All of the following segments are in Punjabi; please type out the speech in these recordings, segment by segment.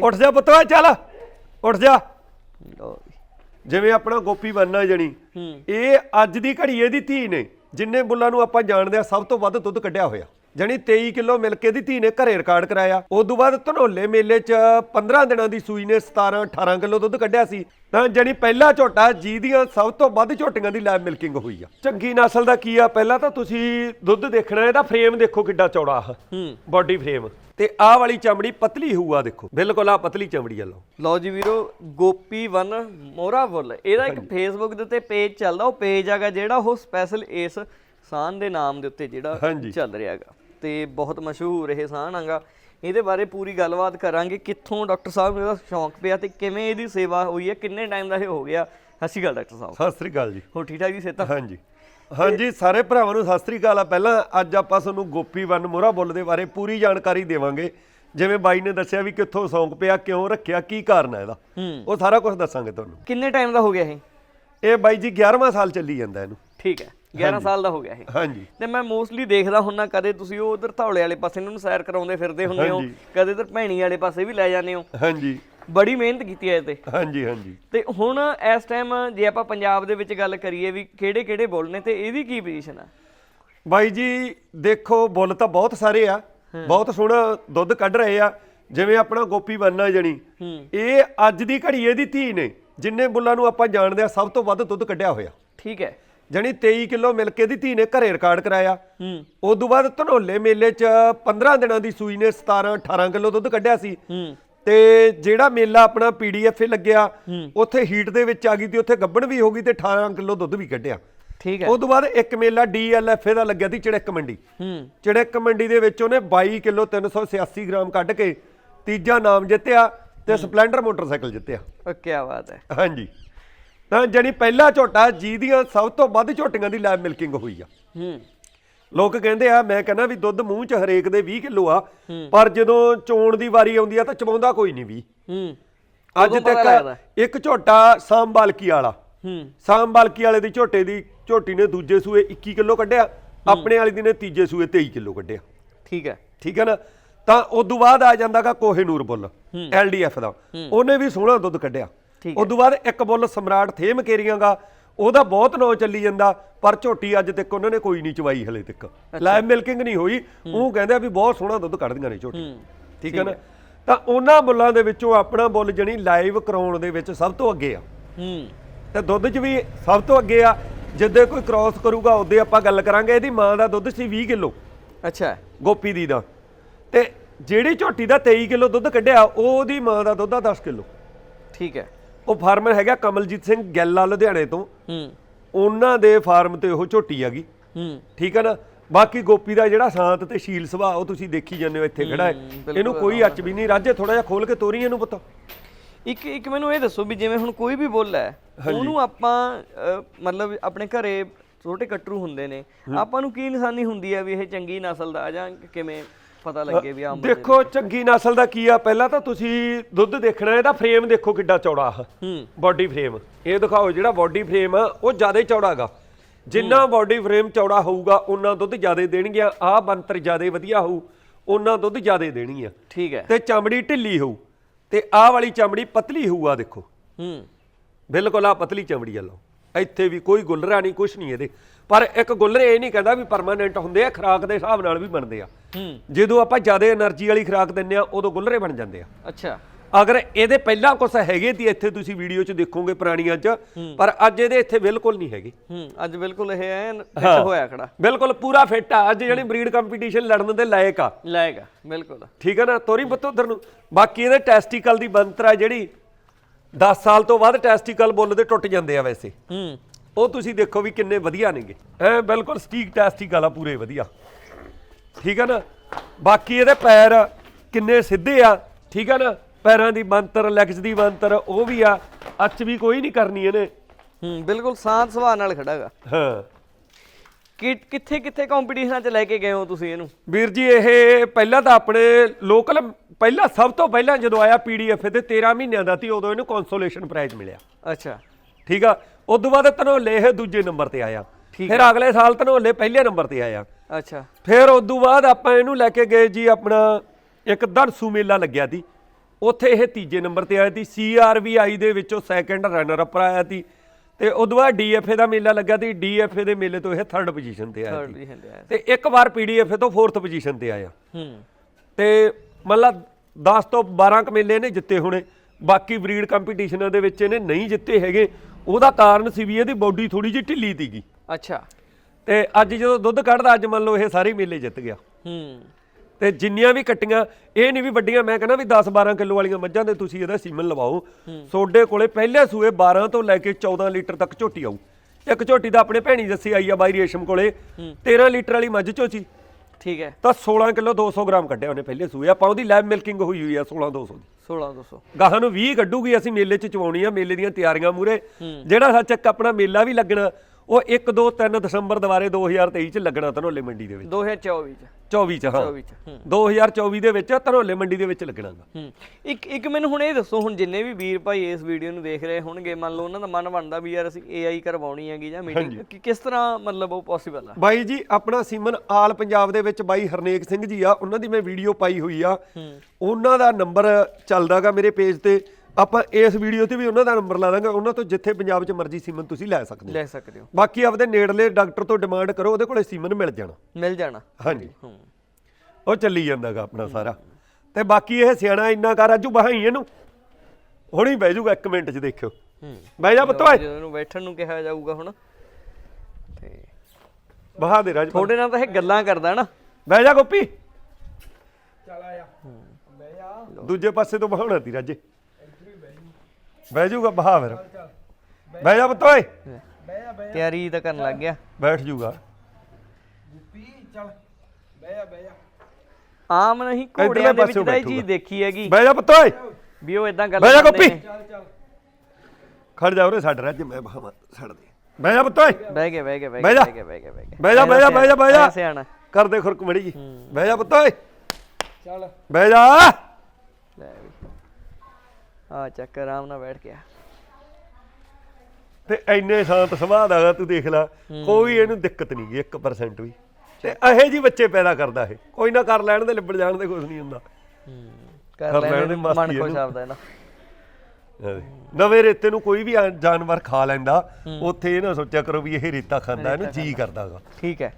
ਉੱਠ ਜਾ ਪੁੱਤਰਾ ਚੱਲ। ਉੱਠ ਜਾ। ਲਓ। ਜਿਵੇਂ ਆਪਣਾ ਗੋਪੀ ਬੰਨਾ ਜਣੀ। ਹੂੰ। ਇਹ ਅੱਜ ਦੀ ਘੜੀ ਇਹਦੀ ਧੀ ਨੇ ਜਿੰਨੇ ਬੁੱਲਾਂ ਨੂੰ ਆਪਾਂ ਜਾਣਦੇ ਆ ਸਭ ਤੋਂ ਵੱਧ ਦੁੱਧ ਕੱਢਿਆ ਹੋਇਆ। ਜਣੀ 23 ਕਿਲੋ ਮਿਲ ਕੇ ਦੀ ਧੀ ਨੇ ਘਰੇ ਰਿਕਾਰਡ ਕਰਾਇਆ। ਉਸ ਤੋਂ ਬਾਅਦ ਧਨੋਲੇ ਮੇਲੇ 'ਚ 15 ਦਿਨਾਂ ਦੀ ਸੂਈ ਨੇ 17 18 ਕਿਲੋ ਦੁੱਧ ਕੱਢਿਆ ਸੀ। ਤਾਂ ਜਣੀ ਪਹਿਲਾ ਝੋਟਾ ਜਿਹਦੀਆਂ ਸਭ ਤੋਂ ਵੱਧ ਝੋਟੀਆਂ ਦੀ ਲੈਬ ਮਿਲਕਿੰਗ ਹੋਈ ਆ। ਚੰਗੀ ਨਸਲ ਦਾ ਕੀ ਆ? ਪਹਿਲਾਂ ਤਾਂ ਤੁਸੀਂ ਦੁੱਧ ਦੇਖਣਾ ਇਹਦਾ ਫਰੇਮ ਦੇਖੋ ਕਿੱਡਾ ਚੌੜਾ ਆ। ਹੂੰ। ਬਾਡੀ ਫਰੇਮ ਤੇ ਆਹ ਵਾਲੀ ਚਮੜੀ ਪਤਲੀ ਹੋਊਗਾ ਦੇਖੋ। ਬਿਲਕੁਲ ਆ ਪਤਲੀ ਚਮੜੀ ਆ ਲਓ। ਲਓ ਜੀ ਵੀਰੋ ਗੋਪੀ ਵਨ ਮੋਰਾ ਬੁੱਲ ਇਹਦਾ ਇੱਕ ਫੇਸਬੁੱਕ ਦੇ ਉੱਤੇ ਪੇਜ ਚੱਲਦਾ। ਉਹ ਪੇਜ ਹੈਗਾ ਜਿਹੜਾ ਉਹ ਸਪੈਸ਼ਲ ਇਸ ਸਾਨ ਦੇ ਨਾਮ ਦੇ ਉੱਤੇ ਜਿਹੜਾ। ਚੱਲ ਰਿਹਾ ਹੈਗਾ। ਤੇ ਬਹੁਤ ਮਸ਼ਹੂਰ ਇਹ ਸਾਨ ਹੈਗਾ ਇਹਦੇ ਬਾਰੇ ਪੂਰੀ ਗੱਲਬਾਤ ਕਰਾਂਗੇ ਕਿੱਥੋਂ ਡਾਕਟਰ ਸਾਹਿਬ ਨੂੰ ਇਹਦਾ ਸ਼ੌਂਕ ਪਿਆ ਤੇ ਕਿਵੇਂ ਇਹਦੀ ਸੇਵਾ ਹੋਈ ਹੈ ਕਿੰਨੇ ਟਾਈਮ ਦਾ ਇਹ ਹੋ ਗਿਆ। ਸਤਿ ਸ਼੍ਰੀ ਅਕਾਲ ਡਾਕਟਰ ਸਾਹਿਬ। ਸਤਿ ਸ੍ਰੀ ਅਕਾਲ ਜੀ। ਹੋ ਠੀਕ ਠਾਕ ਜੀ ਸੇਤਾ ਹਾਂਜੀ। ਹਾਂਜੀ ਸਾਰੇ ਭਰਾਵਾਂ ਨੂੰ ਸਤਿ ਸ੍ਰੀ ਅਕਾਲ ਆ। ਪਹਿਲਾਂ ਅੱਜ ਆਪਾਂ ਤੁਹਾਨੂੰ ਗੋਪੀ ਵਨ ਮੋਹਰਾ ਬੁੱਲ ਦੇ ਬਾਰੇ ਪੂਰੀ ਜਾਣਕਾਰੀ ਦੇਵਾਂਗੇ। ਜਿਵੇਂ ਬਾਈ ਨੇ ਦੱਸਿਆ ਵੀ ਕਿੱਥੋਂ ਸੌਂਕ ਪਿਆ ਕਿਉਂ ਰੱਖਿਆ ਕੀ ਕਾਰਨ ਹੈ ਇਹਦਾ। ਉਹ ਸਾਰਾ ਕੁਝ ਦੱਸਾਂਗੇ ਤੁਹਾਨੂੰ। ਕਿੰਨੇ ਟਾਈਮ ਦਾ ਹੋ ਗਿਆ ਇਹ? ਇਹ ਬਾਈ ਜੀ 11ਵਾਂ ਸਾਲ ਚੱਲੀ ਜਾਂਦਾ ਇਹਨੂੰ। ਠੀਕ ਹੈ। 11 ਸਾਲ ਦਾ ਹੋ ਗਿਆ ਇਹ। ਹਾਂਜੀ। ਤੇ ਮੈਂ ਮੋਸਟਲੀ ਦੇਖਦਾ ਹੁੰਨਾ ਕਦੇ ਤੁਸੀਂ ਉਹ ਉਧਰ ਧੌਲੇ ਵਾਲੇ ਪਾਸੇ ਇਹਨਾਂ ਨੂੰ ਸੈਰ ਕਰਾਉਂਦੇ ਫਿਰਦੇ ਹੁੰਦੇ ਹੋ। ਕਦੇ ਇਧਰ ਭੈਣੀ ਵਾਲੇ ਪਾਸੇ ਵੀ ਲੈ ਜਾਂਦੇ ਹੋ। ਹਾਂਜੀ। ਬੜੀ ਮਿਹਨਤ ਕੀਤੀ ਹੈ ਤੇ। ਹਾਂਜੀ ਹਾਂਜੀ। ਤੇ ਹੁਣ ਇਸ ਟਾਈਮ ਜੇ ਆਪਾਂ ਪੰਜਾਬ ਦੇ ਵਿੱਚ ਗੱਲ ਕਰੀਏ ਵੀ ਕਿਹੜੇ ਕਿਹੜੇ ਬੁੱਲ ਨੇ ਤੇ ਇਹਦੀ ਕੀ ਪੋਜੀਸ਼ਨ ਆ? ਬਾਈ ਜੀ ਦੇਖੋ ਬੁੱਲ ਤਾਂ ਬਹੁਤ ਸਾਰੇ ਆ। ਬਹੁਤ ਸੋਹਣਾ ਦੁੱਧ ਕੱਢ ਰਹੇ ਆ। ਜਿਵੇਂ ਆਪਣਾ ਗੋਪੀ ਬੰਨਾ ਜਣੀ। ਇਹ ਅੱਜ ਦੀ ਘੜੀ ਇਹਦੀ ਧੀ ਨੇ ਜਿੰਨੇ ਬੁੱਲਾਂ ਨੂੰ ਆਪਾਂ ਜਾਣਦੇ ਆ ਸਭ ਤੋਂ ਵੱਧ ਦੁੱਧ ਕੱਢਿਆ ਹੋਇਆ। ਠੀਕ ਹੈ। ਜਣੀ 23 ਕਿਲੋ ਮਿਲ ਕੇ ਦੀ ਧੀ ਨੇ ਘਰੇ ਰਿਕਾਰਡ ਕਰਾਇਆ। ਹੂੰ। ਉਸ ਤੋਂ ਬਾਅਦ ਧਨੋਲੇ ਮੇਲੇ 'ਚ 15 ਦਿਨਾਂ ਦੀ ਸੂਈ ਨੇ 17 18 ਕਿਲੋ ਦੁੱਧ ਕੱਢਿਆ ਸੀ। ਹੂੰ। ਤੇ ਜਿਹੜਾ ਮੇਲਾ ਆਪਣਾ ਪੀਡੀਐਫ ਲੱਗਿਆ ਉੱਥੇ ਹੀਟ ਦੇ ਵਿੱਚ ਆ ਗਈ ਤੇ ਉੱਥੇ ਗੱਬਣ ਵੀ ਹੋ ਗਈ ਤੇ 18 ਕਿਲੋ ਦੁੱਧ ਵੀ ਕੱਢਿਆ। ਠੀਕ ਹੈ। ਉਸ ਤੋਂ ਬਾਅਦ ਇੱਕ ਮੇਲਾ ਡੀਐਲਐਫ ਦਾ ਲੱਗਿਆ ਸੀ ਚੜਕ ਮੰਡੀ। ਹੂੰ। ਚੜਕ ਮੰਡੀ ਦੇ ਵਿੱਚ ਉਹਨੇ 22 ਕਿਲੋ 386 ਗ੍ਰਾਮ ਕੱਢ ਕੇ ਤੀਜਾ ਨਾਮ ਜਿੱਤਿਆ ਤੇ ਸਪਲੈਂਡਰ ਮੋਟਰਸਾਈਕਲ ਜਿੱਤਿਆ। ਕੀ ਬਾਤ ਹੈ। ਹਾਂਜੀ। ਤਾਂ ਜਣੀ ਪਹਿਲਾ ਝੋਟਾ ਜਿਹਦੀਆਂ ਸਭ ਤੋਂ ਵੱਧ ਝੋਟੀਆਂ ਦੀ ਲੈਬ ਮਿਲਕਿੰਗ ਹੋਈ ਆ। ਹੂੰ। ਲੋਕ ਕਹਿੰਦੇ ਆ ਮੈਂ ਕਹਿੰਦਾ ਵੀ ਦੁੱਧ ਮੂੰਹ 'ਚ ਹਰੇਕ ਦੇ 20 ਕਿਲੋ ਆ ਪਰ ਜਦੋਂ ਚੋਣ ਦੀ ਵਾਰੀ ਆਉਂਦੀ ਆ ਤਾਂ ਚਬਾਉਂਦਾ ਕੋਈ ਨਹੀਂ ਵੀ। ਹੂੰ। ਅੱਜ ਤੱਕ। ਇੱਕ ਝੋਟਾ ਸਾਮ ਬਾਲਕੀ ਵਾਲਾ ਹੂੰ। ਸਾਮ ਬਾਲਕੀ ਵਾਲੇ ਦੀ ਝੋਟੇ ਦੀ ਝੋਟੀ ਨੇ ਦੂਜੇ ਸੂਏ 21 ਕਿਲੋ ਕੱਢਿਆ ਆਪਣੇ ਵਾਲੀ ਦੀ ਨੇ ਤੀਜੇ ਸੂਏ 23 ਕਿਲੋ ਕੱਢਿਆ। ਠੀਕ ਹੈ ਠੀਕ ਹੈ ਨਾ? ਤਾਂ ਉਸ ਤੋਂ ਬਾਅਦ ਆ ਜਾਂਦਾਗਾ ਕੋਹੇਨੂਰ ਬੁੱਲ ਐਲਡੀਐਫ ਦਾ। ਉਹਨੇ ਵੀ ਸੋਹਣਾ ਦੁੱਧ ਕੱਢਿਆ। ਉਸ ਤੋਂ ਬਾਅਦ ਇੱਕ ਬੁੱਲ ਸਮਰਾਟ ਥੇਮ ਕੇਰੀਆਂਗਾ ਉਹਦਾ ਬਹੁਤ ਨਾਂ ਚੱਲੀ ਜਾਂਦਾ ਪਰ ਝੋਟੀ ਅੱਜ ਤੱਕ ਉਹਨਾਂ ਨੇ ਕੋਈ ਨਹੀਂ ਚਵਾਈ ਹਲੇ ਤੱਕ। ਲਾਈਵ ਮਿਲਕਿੰਗ ਨਹੀਂ ਹੋਈ ਉਹ ਕਹਿੰਦੇ ਆ ਵੀ ਬਹੁਤ ਸੋਹਣਾ ਦੁੱਧ ਕੱਢਦੀਆਂ ਨੇ ਝੋਟੀ। ਠੀਕ ਹੈ ਨਾ? ਤਾਂ ਉਹਨਾਂ ਬੁੱਲਾਂ ਦੇ ਵਿੱਚੋਂ ਆਪਣਾ ਬੁੱਲ ਜਣੀ ਲਾਈਵ ਕਰਾਉਣ ਦੇ ਵਿੱਚ ਸਭ ਤੋਂ ਅੱਗੇ ਆ। ਹੂੰ। ਤੇ ਦੁੱਧ 'ਚ ਵੀ ਸਭ ਤੋਂ ਅੱਗੇ ਆ ਜਿੱਦੇ ਕੋਈ ਕ੍ਰਾਸ ਕਰੂਗਾ ਉਹਦੇ ਆਪਾਂ ਗੱਲ ਕਰਾਂਗੇ ਇਹਦੀ ਮਾਂ ਦਾ ਦੁੱਧ ਸੀ 20 ਕਿਲੋ। ਅੱਛਾ। ਗੋਪੀ ਦੀ ਦਾ। ਤੇ ਜਿਹੜੀ ਝੋਟੀ ਦਾ 23 ਕਿਲੋ ਦੁੱਧ ਕੱਢਿਆ ਉਹਦੀ ਮਾਂ ਦਾ ਦੁੱਧ ਆ 10 ਕਿਲੋ। ਠੀਕ ਹੈ। ਉਹ ਫਾਰਮਰ ਹੈਗਾ ਕਮਲਜੀਤ ਸਿੰਘ ਗਿੱਲਾ ਲੁਧਿਆਣੇ ਤੋਂ। ਹੂੰ। ਉਹਨਾਂ ਦੇ ਫਾਰਮ ਤੇ ਉਹ ਝੋਟੀ ਹੈਗੀ ਹੂੰ। ਠੀਕ ਹੈ ਨਾ? ਬਾਕੀ ਗੋਪੀ ਦਾ ਜਿਹੜਾ ਸ਼ਾਂਤ ਤੇ ਸ਼ੀਲ ਸੁਭਾਅ ਉਹ ਤੁਸੀਂ ਦੇਖੀ ਜਾਂਦੇ ਹੋ ਇੱਥੇ ਖੜਾ ਹੈ। ਇਹਨੂੰ ਕੋਈ ਅੱਚ ਵੀ ਨਹੀਂ। ਰਾਜੇ ਥੋੜਾ ਜਿਹਾ ਖੋਲ ਕੇ ਤੋਰੀ ਇਹਨੂੰ ਪਤਾ। ਇੱਕ ਇੱਕ ਮੈਨੂੰ ਇਹ ਦੱਸੋ ਵੀ ਜਿਵੇਂ ਹੁਣ ਕੋਈ ਵੀ ਬੁੱਲ ਹੈ ਉਹਨੂੰ ਆਪਾਂ ਮਤਲਬ ਆਪਣੇ ਘਰੇ ਛੋਟੇ ਕਟਰੂ ਹੁੰਦੇ ਨੇ। ਆਪਾਂ ਨੂੰ ਕੀ ਨਿਸ਼ਾਨੀ ਹੁੰਦੀ ਹੈ ਵੀ ਇਹ ਚੰਗੀ ਨਸਲ ਦਾ ਜਾਂ ਕਿਵੇਂ? ਪਤਾ ਲੱਗੇ ਵੀ ਆਮ ਬੰਦੇ ਦੇਖੋ ਚੰਗੀ ਨਸਲ ਦਾ ਕੀ ਆ? ਪਹਿਲਾਂ ਤਾਂ ਤੁਸੀਂ ਦੁੱਧ ਦੇਖਣਾ ਇਹਦਾ ਫਰੇਮ ਦੇਖੋ ਕਿੱਡਾ ਚੌੜਾ ਆ। ਹੂੰ। ਬਾਡੀ ਫਰੇਮ ਇਹ ਦਿਖਾਓ ਜਿਹੜਾ ਬਾਡੀ ਫਰੇਮ ਆ ਉਹ ਜ਼ਿਆਦਾ ਹੀ ਚੌੜਾ ਹੈਗਾ ਜਿੰਨਾ ਬਾਡੀ ਫਰੇਮ ਚੌੜਾ ਹੋਊਗਾ ਉਹਨਾਂ ਦੁੱਧ ਜ਼ਿਆਦਾ ਦੇਣਗੀਆਂ। ਆਹ ਬੰਤਰ ਜ਼ਿਆਦਾ ਵਧੀਆ ਹੋਊ ਉਹਨਾਂ ਦੁੱਧ ਜ਼ਿਆਦਾ ਦੇਣਗੀਆਂ ਠੀਕ ਹੈ। ਤੇ ਚਮੜੀ ਢਿੱਲੀ ਹੋਊ ਤੇ ਆਹ ਵਾਲੀ ਚਮੜੀ ਪਤਲੀ ਹੋਊ ਆ ਦੇਖੋ। ਹੂੰ। ਬਿਲਕੁਲ ਆ ਪਤਲੀ ਚਮੜੀ ਆ ਲਓ। ਇੱਥੇ ਵੀ ਕੋਈ ਗੁੱਲਰਾ ਨਹੀਂ ਕੁਝ ਨਹੀਂ ਇਹਦੇ। ਪਰ ਇੱਕ ਗੁੱਲਰ ਇਹ ਨਹੀਂ ਕਹਿੰਦਾ ਵੀ ਪਰਮਾਨੈਂਟ ਹੁੰਦੇ ਆ ਖਰਾਕ ਦੇ ਹਿਸਾਬ ਨਾਲ ਵੀ ਬਣਦੇ ਆ। ਜਦੋਂ ਆਪਾਂ ਜ਼ਿਆਦਾ એનર્ਜੀ ਵਾਲੀ ਖਰਾਕ ਦਿੰਨੇ ਆ ਉਦੋਂ ਗੁੱਲਰੇ ਬਣ ਜਾਂਦੇ ਆ। ਅੱਛਾ। ਅਗਰ ਇਹਦੇ ਪਹਿਲਾਂ ਕੁਝ ਹੈਗੇ ਤੀ ਇੱਥੇ ਤੁਸੀਂ ਵੀਡੀਓ 'ਚ ਦੇਖੋਗੇ ਪੁਰਾਣੀਆਂ 'ਚ ਪਰ ਅੱਜ ਇਹਦੇ ਇੱਥੇ ਬਿਲਕੁਲ ਨਹੀਂ ਹੈਗੇ। ਅੱਜ ਬਿਲਕੁਲ ਇਹ ਐ ਇੱਥੇ ਹੋਇਆ ਖੜਾ। ਬਿਲਕੁਲ ਪੂਰਾ ਫਿੱਟ ਆ। ਅੱਜ ਜਿਹੜੀ ਬਰੀਡ ਕੰਪੀਟੀਸ਼ਨ ਲੜਨ ਦੇ ਲਾਇਕ ਆ। ਲਾਇਕ ਆ ਬਿਲਕੁਲ। ਠੀਕ ਆ ਨਾ? ਤੋਰੀ ਬੱਤੋ ਉਧਰ ਨੂੰ। ਬਾਕੀ ਇਹਦੇ ਟੈਸਟੀਕਲ ਦੀ ਬੰਤਰਾ ਜਿਹੜੀ 10 ਸਾਲ ਤੋਂ ਬਾਅਦ ਟੈਸਟੀਕਲ ਬੁੱਲ ਦੇ ਟੁੱਟ ਜਾਂਦੇ ਆ ਵੈਸੇ। ਹੂੰ। ਉਹ ਤੁਸੀਂ ਦੇਖੋ ਵੀ ਕਿੰਨੇ ਵਧੀਆ ਨੇਗੇ। ਐ ਬਿਲਕੁਲ ਸਟੀਕ ਟੈਸਟੀਕਲ ਆ ਪੂਰੇ ਵਧੀਆ। ਠੀਕ ਹੈ ਨਾ? ਬਾਕੀ ਇਹਦੇ ਪੈਰ ਕਿੰਨੇ ਸਿੱਧੇ ਆ ਠੀਕ ਹੈ ਨਾ? ਪੈਰਾਂ ਦੀ ਬੰਤਰ ਲੈਗਸ ਦੀ ਬੰਤਰ ਉਹ ਵੀ ਆ। ਅੱਚ ਵੀ ਕੋਈ ਨਹੀਂ ਕਰਨੀ ਇਹਨੇ। ਹੂੰ ਬਿਲਕੁਲ ਸ਼ਾਂਤ ਸੁਭਾਅ ਨਾਲ ਖੜਾਗਾ। ਹਾਂ। ਕਿ ਕਿੱਥੇ ਕਿੱਥੇ ਕੰਪੀਟੀਸ਼ਨਾਂ 'ਚ ਲੈ ਕੇ ਗਏ ਹੋ ਤੁਸੀਂ ਇਹਨੂੰ? ਵੀਰ ਜੀ ਇਹ ਪਹਿਲਾਂ ਤਾਂ ਆਪਣੇ ਲੋਕਲ ਪਹਿਲਾਂ ਸਭ ਤੋਂ ਪਹਿਲਾਂ ਜਦੋਂ ਆਇਆ ਪੀਡੀਐਫ ਤੇ 13 ਮਹੀਨਿਆਂ ਦਾ ਸੀ ਉਦੋਂ ਇਹਨੂੰ ਕਨਸੋਲੇਸ਼ਨ ਪ੍ਰਾਈਜ਼ ਮਿਲਿਆ। ਅੱਛਾ। ਠੀਕ ਆ? ਉਸ ਤੋਂ ਬਾਅਦ ਧਨੋਲੇ ਇਹ ਦੂਜੇ ਨੰਬਰ ਤੇ ਆਇਆ। ਫਿਰ ਅਗਲੇ ਸਾਲ ਧਨੋਲੇ ਪਹਿਲੇ ਨੰਬਰ ਤੇ ਆਇਆ। ਅੱਛਾ। ਫਿਰ ਉਸ ਤੋਂ ਬਾਅਦ ਆਪਾਂ ਇਹਨੂੰ ਲੈ ਕੇ ਗਏ ਜੀ ਆਪਣਾ ਇੱਕ ਦਰਸੂ ਮੇਲਾ ਲੱਗਿਆ ਸੀ। ਉੱਥੇ ਇਹ ਤੀਜੇ ਨੰਬਰ ਤੇ ਆਇਆ ਸੀ। ਸੀਆਰਬੀਆਈ ਦੇ ਵਿੱਚੋਂ ਸੈਕੰਡ ਰਨਰ ਅਪ ਆਇਆ ਸੀ। ਤੇ ਉਦੋਂ ਬਾਅਦ ਡੀਐਫਏ ਦਾ ਮੇਲਾ ਲੱਗਾ ਸੀ ਡੀਐਫਏ ਦੇ ਮੇਲੇ ਤੋਂ ਇਹ ਥਰਡ ਪੋਜੀਸ਼ਨ ਤੇ ਆਇਆ ਥਰਡ ਸੀ। ਵੀ ਹੁੰਦੇ ਆ ਤੇ ਇੱਕ ਵਾਰ ਪੀਡੀਐਫਏ ਤੋਂ ਫੋਰਥ ਪੋਜੀਸ਼ਨ ਤੇ ਆਇਆ। ਹੂੰ। ਤੇ ਮਤਲਬ 10 ਤੋਂ 12 ਕੁ ਮੇਲੇ ਨੇ ਜਿੱਤੇ ਹੋਣੇ ਬਾਕੀ ਬਰੀਡ ਕੰਪੀਟੀਸ਼ਨਾਂ ਦੇ ਵਿੱਚ ਇਹਨੇ ਨਹੀਂ ਜਿੱਤੇ ਹੈਗੇ। ਉਹਦਾ ਕਾਰਨ ਸੀ ਵੀ ਇਹਦੀ ਬਾਡੀ ਥੋੜੀ ਜਿਹੀ ਢਿੱਲੀ ਸੀਗੀ। ਅੱਛਾ। ਤੇ ਅੱਜ ਜਦੋਂ ਦੁੱਧ ਕੱਢਦਾ ਅੱਜ ਮੰਨ ਲਓ ਇਹ ਸਾਰੇ ਮੇਲੇ ਜਿੱਤ ਗਿਆ। ਹੂੰ। ਤੇ ਜਿੰਨੀਆਂ ਵੀ ਕੱਟੀਆਂ ਇਹ ਨਹੀਂ ਵੀ ਵੱਡੀਆਂ ਮੈਂ ਕਹਿੰਦਾ ਵੀ 10 12 ਕਿਲੋ ਵਾਲੀਆਂ ਮੱਝਾਂ ਦੇ ਤੁਸੀਂ ਇਹਦਾ ਸੀਮਨ ਲਵਾਓ। ਸੋਡੇ ਕੋਲੇ ਪਹਿਲੇ ਸੂਏ 12 ਤੋਂ ਲੈ ਕੇ 14 ਲੀਟਰ ਤੱਕ ਝੋਟੀ ਆਊ। ਇੱਕ ਝੋਟੀ ਦਾ ਆਪਣੇ ਭੈਣੀ ਦੱਸੀ ਆਈ ਆ ਬਾਈ ਰੇਸ਼ਮ ਕੋਲੇ 13 ਲੀਟਰ ਵਾਲੀ ਮੱਝ ਝੋਚੀ ਠੀਕ ਹੈ। ਤਾਂ 16 ਕਿਲੋ 200 ਗ੍ਰਾਮ ਕੱਢਿਆ ਉਹਨੇ ਪਹਿਲੇ ਸੂਏ। ਆਪਾਂ ਉਹਦੀ ਲੈਬ ਮਿਲਕਿੰਗ ਹੋਈ ਹੋਈ ਆ 16 200 ਦੀ। 16 200 ਗਾਹਾਂ ਨੂੰ 20 ਕੱਢੂਗੀ ਅਸੀਂ ਮੇਲੇ 'ਚ ਚਵਾਉਣੀ ਆ ਮੇਲੇ ਦੀਆਂ ਤਿਆਰੀਆਂ ਮੂਰੇ ਜਿਹੜਾ ਸੱਚ ਇੱਕ ਆਪਣਾ ਮੇਲਾ ਵੀ ਲੱਗਣਾ ਉਹ 1 2 3 ਦਸੰਬਰ ਦੁਬਾਰੇ 2023 ਚ ਲੱਗਣਾ ਧਨੋਲੇ ਮੰਡੀ ਦੇ ਵਿੱਚ। 2024 ਚ। 24 ਚ ਹਾਂ। 24 ਚ। ਹੂੰ। 2024 ਦੇ ਵਿੱਚ ਧਨੋਲੇ ਮੰਡੀ ਦੇ ਵਿੱਚ ਲੱਗਣਾ ਗਾ। ਹੂੰ। ਇੱਕ ਇੱਕ ਮੈਨੂੰ ਹੁਣ ਇਹ ਦੱਸੋ ਹੁਣ ਜਿੰਨੇ ਵੀ ਵੀਰ ਭਾਈ ਇਸ ਵੀਡੀਓ ਨੂੰ ਦੇਖ ਰਹੇ ਹੋਣਗੇ ਮੰਨ ਲਓ ਉਹਨਾਂ ਦਾ ਮਨ ਬਣਦਾ ਵੀ ਯਾਰ ਅਸੀਂ AI ਕਰਵਾਉਣੀ ਹੈਗੀ ਜਾਂ ਮੀਟਿੰਗ ਕਿਸ ਤਰ੍ਹਾਂ ਮਤਲਬ ਉਹ ਪੋਸੀਬਲ ਆ? ਬਾਈ ਜੀ ਆਪਣਾ ਸੀਮਨ ਆਲ ਪੰਜਾਬ ਦੇ ਵਿੱਚ ਬਾਈ ਹਰਨੇਕ ਸਿੰਘ ਜੀ ਆ ਉਹਨਾਂ ਦੀ ਮੈਂ ਵੀਡੀਓ ਪਾਈ ਹੋਈ ਆ। ਉਹਨਾਂ ਦਾ ਨੰਬਰ ਚੱਲਦਾਗਾ ਮੇਰੇ ਪੇਜ ਤੇ। ਆਪਾਂ ਇਸ ਵੀਡੀਓ ਤੇ ਵੀ ਉਹਨਾਂ ਦਾ ਨੰਬਰ ਲਾ ਦਾਂਗੇ ਉਹਨਾਂ ਤੋਂ ਜਿੱਥੇ ਪੰਜਾਬ 'ਚ ਮਰਜ਼ੀ ਸੀਮਨ ਤੁਸੀਂ ਲੈ ਸਕਦੇ ਹੋ। ਲੈ ਸਕਦੇ ਹੋ। ਬਾਕੀ ਆਪਦੇ ਨੇੜਲੇ ਡਾਕਟਰ ਤੋਂ ਡਿਮਾਂਡ ਕਰੋ ਉਹਦੇ ਕੋਲੇ ਸੀਮਨ ਮਿਲ ਜਾਣਾ। ਮਿਲ ਜਾਣਾ। ਹਾਂਜੀ। ਹੂੰ। ਉਹ ਚੱਲੀ ਜਾਂਦਾਗਾ ਆਪਣਾ ਸਾਰਾ। ਤੇ ਬਾਕੀ ਇਹ ਸਿਆਣਾ ਇੰਨਾ ਕਰ ਰਾਜੂ ਬਹਾਈ ਇਹਨੂੰ। ਹੁਣੀ ਬਹਿ ਜਾਊਗਾ 1 ਮਿੰਟ 'ਚ ਦੇਖਿਓ। ਹੂੰ। ਬਹਿ ਜਾ ਪੁੱਤ ਓਏ। ਜਦੋਂ ਇਹਨੂੰ ਬੈਠਣ ਨੂੰ ਕਿਹਾ ਜਾਊਗਾ ਹੁਣ। ਤੇ ਬਹਾ ਦੇ ਰਾਜ। ਤੁਹਾਡੇ ਨਾਲ ਤਾਂ ਇਹ ਗੱਲਾਂ ਕਰਦਾ ਨਾ। ਬਹਿ ਜਾ ਗੋਪੀ। ਚੱਲ ਆਇਆ ਬਹਿ ਜਾ ਦੂਜੇ ਪਾਸੇ ਤੋਂ ਬਹਾਉਣਾ ਤੀ ਰਾਜੇ। ਬਹਿ ਜਾਊਗਾ ਬਹਾ ਫਿਰ। ਬਹਿ ਜਾ ਪੁੱਤ ਓਏ। ਤਿਆਰੀ ਤਾਂ ਕਰਨ ਲੱਗ ਗਿਆ। ਬੈਠ ਜਾਊਗਾ। ਆਮ ਨਹੀਂ ਘੋੜਿਆਂ ਦੇ ਵਿੱਚ ਪਾਸਿਓਂ ਤਾਂ ਇਹ ਬੈਠੂਗਾ। ਚੀਜ਼ ਦੇਖੀ ਹੈਗੀ। ਬਹਿ ਜਾ ਪੁੱਤ ਓਏ। ਵੀ ਉਹ ਇਦਾਂ ਗੱਲ ਬਹਿ ਜਾ ਕਰਦੇ ਗੋਪੀ। ਖੜ ਜਾ ਉਰੇ ਛੱਡ ਰਾਜੇ ਮੈਂ ਬਹਾਵਾਂ ਛੱਡ ਦੇ। ਬਹਿ ਜਾ ਪੁੱਤ ਓਏ। ਬਹਿ ਗਿਆ ਬਹਿ ਗਿਆ ਬਹਿ ਬਹਿ ਜਾ। ਬਹਿ ਗਿਆ ਬਹਿ ਜਾ ਬਹਿ ਜਾ ਬਹਿ ਜਾ ਬਹਿ ਜਾ। ਸਿਆਣਾ। ਕਰਦੇ ਖੁਰਕ ਮੜੀ ਜੀ। ਬਹਿ ਜਾ ਪੁੱਤ ਓਏ। ਚੱਲ। ਬਹਿ ਜਾ। ਆ ਚੱਕ ਆਰਾਮ ਨਾਲ ਬੈਠ ਗਿਆ। ਤੇ ਐਨੇ ਸ਼ਾਂਤ ਸੁਭਾਅ ਦਾ ਗਾ ਤੂੰ ਦੇਖ ਲੈ ਕੋਈ ਇਹਨੂੰ ਦਿੱਕਤ ਨਹੀਂ ਗੀ 1% ਵੀ। ਤੇ ਇਹੋ ਜੀ ਬੱਚੇ ਪੈਦਾ ਕਰਦਾ ਇਹ। ਕੋਈ ਨਾ ਕਰ ਲੈਣ ਦੇ ਲਿਬੜ ਜਾਣ ਦੇ ਕੁਝ ਨਹੀਂ ਹੁੰਦਾ। ਕਰ ਲੈਣ ਦੇ ਮਨ ਖੁਸ਼। ਆਪਦਾ ਨਾ ਨਵੇਂ ਰੇਤੇ ਨੂੰ ਕੋਈ ਵੀ ਜਾਨਵਰ ਖਾ ਲੈਂਦਾ ਉੱਥੇ ਇਹ ਨਾ ਸੋਚਿਆ ਕਰੋ ਵੀ ਇਹ ਰੇਤਾ ਖਾਂਦਾ ਇਹਨੂੰ ਜੀ ਕਰਦਾਗਾ। ਠੀਕ ਹੈ।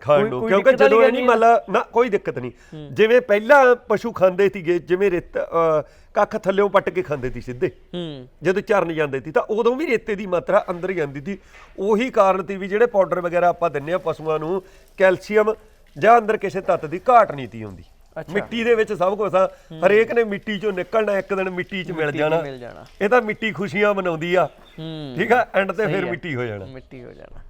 ਖਾਣ ਨੂੰ ਕੋਈ ਕਿਉਂਕਿ ਦਿੱਕਤ ਵਾਲੀ ਜਦੋਂ ਗੱਲ ਇਹ ਨਹੀਂ ਨਹੀਂ ਮਤਲਬ ਨਾ ਕੋਈ ਦਿੱਕਤ ਨਹੀਂ। ਜਿਵੇਂ ਪਹਿਲਾਂ ਪਸ਼ੂ ਖਾਂਦੇ ਸੀਗੇ ਜਿਵੇਂ ਰੇਤ ਕੱਖ ਥੱਲੇੋਂ ਪੱਟ ਕੇ ਖਾਂਦੇ ਸੀ ਸਿੱਧੇ। ਹੂੰ। ਜਦੋਂ ਚਰਨ ਜਾਂਦੇ ਸੀ ਤਾਂ ਉਦੋਂ ਵੀ ਰੇਤੇ ਦੀ ਮਾਤਰਾ ਅੰਦਰ ਜਾਂਦੀ ਸੀ। ਉਹੀ ਕਾਰਨ ਸੀ ਵੀ ਜਿਹੜੇ ਪਾਊਡਰ ਵਗੈਰਾ ਆਪਾਂ ਦਿੰਨੇ ਆ ਪਸ਼ੂਆਂ ਨੂੰ ਕੈਲਸ਼ੀਅਮ ਜਾਂ ਅੰਦਰ ਕਿਸੇ ਤੱਤ ਦੀ ਘਾਟ ਨਹੀਂ ਤੀ ਹੁੰਦੀ। ਅੱਛਾ। ਮਿੱਟੀ ਦੇ ਵਿੱਚ ਸਭ ਕੁਝ ਆ। ਹਰੇਕ ਨੇ ਮਿੱਟੀ ਚੋਂ ਨਿਕਲਣਾ ਇੱਕ ਦਿਨ ਮਿੱਟੀ 'ਚ ਮਿਲ ਮਿੱਟੀ 'ਚ ਜਾਣਾ। ਮਿਲ ਜਾਣਾ। ਇਹ ਤਾਂ ਮਿੱਟੀ ਖੁਸ਼ੀਆਂ ਮਨਾਉਂਦੀ ਆ। ਹੂੰ। ਠੀਕ ਆ? ਐਂਡ ਤੇ ਸਹੀ ਫਿਰ ਆ। ਮਿੱਟੀ ਹੋ ਜਾਣਾ। ਮਿੱਟੀ ਹੋ ਜਾਣਾ।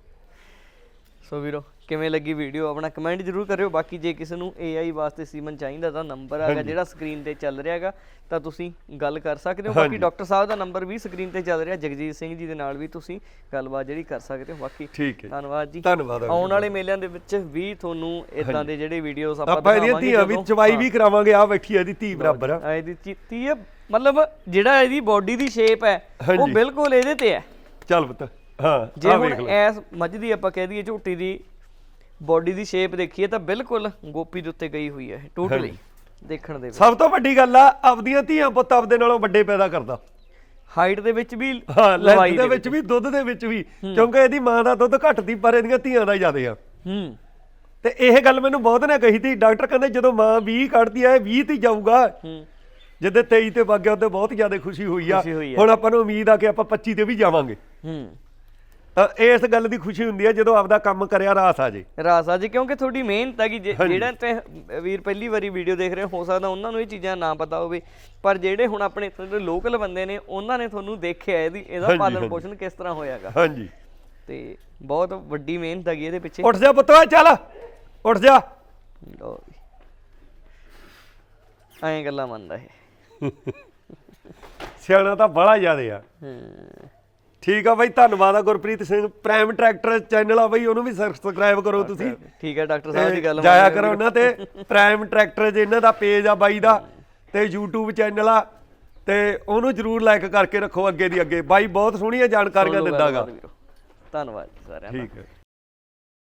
ਸੋ ਵੀਰੋ ਕਿਵੇਂ ਲੱਗੀ ਵੀਡੀਓ ਆਪਣਾ ਕਮੈਂਟ ਜਰੂਰ ਕਰਿਓ। ਬਾਕੀ ਜੇ ਕਿਸੇ ਨੂੰ AI ਵਾਸਤੇ ਸੀਮਨ ਚਾਹੀਦਾ ਤਾਂ ਨੰਬਰ ਹੈਗਾ ਜਿਹੜਾ ਸਕਰੀਨ ਤੇ ਚੱਲ ਰਿਹਾ ਹੈਗਾ ਤਾਂ ਤੁਸੀਂ ਗੱਲ ਕਰ ਸਕਦੇ ਹੋ। ਬਾਕੀ। ਡਾਕਟਰ ਸਾਹਿਬ ਦਾ ਨੰਬਰ ਵੀ ਸਕਰੀਨ ਤੇ ਚੱਲ ਰਿਹਾ ਜਗਜੀਤ ਸਿੰਘ ਜੀ ਦੇ ਨਾਲ ਵੀ ਤੁਸੀਂ ਗੱਲਬਾਤ ਜਿਹੜੀ ਕਰ ਸਕਦੇ ਹੋ। ਬਾਕੀ ਧੰਨਵਾਦ ਜੀ। ਧੰਨਵਾਦ ਆਉਣ ਵਾਲੇ ਮੇਲਿਆਂ ਦੇ ਵਿੱਚ ਵੀ ਤੁਹਾਨੂੰ ਇਦਾਂ ਦੇ ਜਿਹੜੇ ਵੀਡੀਓਜ਼ ਆਪਾਂ ਆਪਾਂ ਦਿਖਾਵਾਂਗੇ ਧੀਆਂ ਵੀ ਜਦੋਂ- ਚਵਾਈ ਵੀ ਕਰਾਵਾਂਗੇ ਆ ਬੈਠੀ ਇਹਦੀ ਧੀ ਬਰਾਬਰ ਆ। ਇਹਦੀ ਹੈ ਮਤਲਬ ਜਿਹੜਾ ਇਹਦੀ ਬਾਡੀ ਦੀ ਸ਼ੇਪ ਹੈ ਉਹ। ਬਿਲਕੁਲ ਇਹਦੇ ਤੇ ਹੈ। ਚੱਲ ਪੁੱਤ ਹਾਂ ਜੇ ਹੁਣ ਐਸ ਮੱਝ ਦੀ ਆਪਾਂ ਕਹਿ ਦਈਏ ਝੋਟੀ ਦੀ ਬਾਡੀ ਦੀ ਸ਼ੇਪ ਦੇਖੀਏ ਤਾਂ ਬਿਲਕੁਲ ਗੋਪੀ ਦੇ ਉੱਤੇ ਗਈ ਹੋਈ ਹੈ ਟੋਟਲੀ ਦੇਖਣ ਦੇ ਵਿੱਚ। ਸਭ ਤੋਂ ਵੱਡੀ ਗੱਲ ਆ ਆਪਦੀਆਂ ਧੀਆਂ ਪੁੱਤ ਆਪਦੇ ਨਾਲੋਂ ਵੱਡੇ ਪੈਦਾ ਕਰਦਾ। ਹਾਈਟ ਦੇ ਵਿੱਚ ਵੀ ਹਾਂ ਲੰਬਾਈ ਲੈਂਥ ਦੇ ਵਿੱਚ ਵੀ ਦੁੱਧ ਦੇ ਵਿੱਚ ਵੀ ਕਿਉਂਕਿ ਇਹਦੀ ਮਾਂ ਦਾ ਦੁੱਧ ਘੱਟ ਦੀ ਪਰ ਇਹਦੀਆਂ ਧੀਆਂ ਦਾ ਜ਼ਿਆਦੇ ਆ। ਹੂੰ। ਤੇ ਇਹ ਗੱਲ ਮੈਨੂੰ ਬਹੁਤ ਨੇ ਕਹੀ ਤੀ ਡਾਕਟਰ ਕਹਿੰਦੇ ਜਦੋਂ ਮਾਂ 20 ਕੱਢਦੀ ਆ ਇਹ 20 ਤੇ ਹੀ ਜਾਊਗਾ। ਹੂੰ। ਜਿੱਦੇ 23 ਤੇ ਵਗ ਗਿਆ ਉਹਦੇ ਬਹੁਤ ਜ਼ਿਆਦਾ ਖੁਸ਼ੀ ਹੋਈ ਆ। ਖੁਸ਼ੀ ਹੋਈ ਆ। ਹੁਣ ਆਪਾਂ ਨੂੰ ਉਮੀਦ ਆ ਕਿ ਆਪਾਂ 25 ਤੇ ਵੀ ਜਾਵਾਂਗੇ। ਹੂੰ। ਇਸ ਗੱਲ ਦੀ ਖੁਸ਼ੀ ਹੁੰਦੀ ਆ ਜਦੋਂ ਆਪਦਾ ਕੰਮ ਕਰਿਆ ਰਾਸ ਆ ਜੇ। ਰਾਸਾ ਜੀ ਕਿਉਂਕਿ ਤੁਹਾਡੀ ਮਿਹਨਤ ਹੈ ਕਿ ਜਿਹੜਾ ਤੇ ਵੀਰ ਪਹਿਲੀ ਵਾਰੀ ਵੀਡੀਓ ਦੇਖ ਰਹੇ ਹੋ ਹੋ ਸਕਦਾ ਉਹਨਾਂ ਨੂੰ ਇਹ ਚੀਜ਼ਾਂ ਨਾ ਪਤਾ ਹੋਵੇ ਪਰ ਜਿਹੜੇ ਹੁਣ ਆਪਣੇ ਲੋਕਲ ਬੰਦੇ ਨੇ ਉਹਨਾਂ ਨੇ ਤੁਹਾਨੂੰ ਦੇਖਿਆ ਇਹਦੀ ਇਹਦਾ ਹਾਂਜੀ, ਪਾਲਣ ਹਾਂਜੀ। ਪੋਸ਼ਣ ਕਿਸ ਤਰ੍ਹਾਂ ਹੋਇਆਗਾ? ਹਾਂਜੀ। ਤੇ ਬਹੁਤ ਵੱਡੀ ਮਿਹਨਤ ਹੈਗੀ ਇਹਦੇ ਪਿੱਛੇ। ਉੱਠ ਜਾ ਪੁੱਤ ਓਏ ਚੱਲ। ਉੱਠ ਜਾ। ਲਓ ਵੀ ਐਂ ਗੱਲਾਂ ਮੰਨਦਾ ਇਹ। ਸਿਆਣਾ ਤਾਂ ਬੜਾ ਜ਼ਿਆਦੇ ਆ। ਹੂੰ। ਠੀਕ ਆ ਬਾਈ ਧੰਨਵਾਦ ਆ Gurpreet Singh. Prime tractor channel ਆ ਬਾਈ ਉਹਨੂੰ ਵੀ ਸਬਸਕ੍ਰਾਈਬ ਕਰੋ ਤੁਸੀਂ। ਠੀਕ ਹੈ ਡਾਕਟਰ ਸਾਹਿਬ ਦੀ ਗੱਲ ਜਾਇਆ ਕਰੋ ਉਹਨਾਂ ਤੇ। ਪ੍ਰਾਈਮ ਟਰੈਕਟਰ ਜੇ ਇਹਨਾਂ ਦਾ ਪੇਜ ਆ ਬਾਈ ਦਾ ਤੇ YouTube ਚੈਨਲ ਆ ਤੇ ਉਹਨੂੰ ਜਰੂਰ ਲਾਈਕ ਕਰਕੇ ਰੱਖੋ ਅੱਗੇ ਦੀ ਅੱਗੇ। ਬਾਈ ਬਹੁਤ ਸੋਹਣੀਆਂ ਜਾਣਕਾਰੀਆਂ। ਦਿੰਦਾਗਾ। ਧੰਨਵਾਦ ਸਾਰਿਆਂ ਦਾ। ਠੀਕ ਹੈ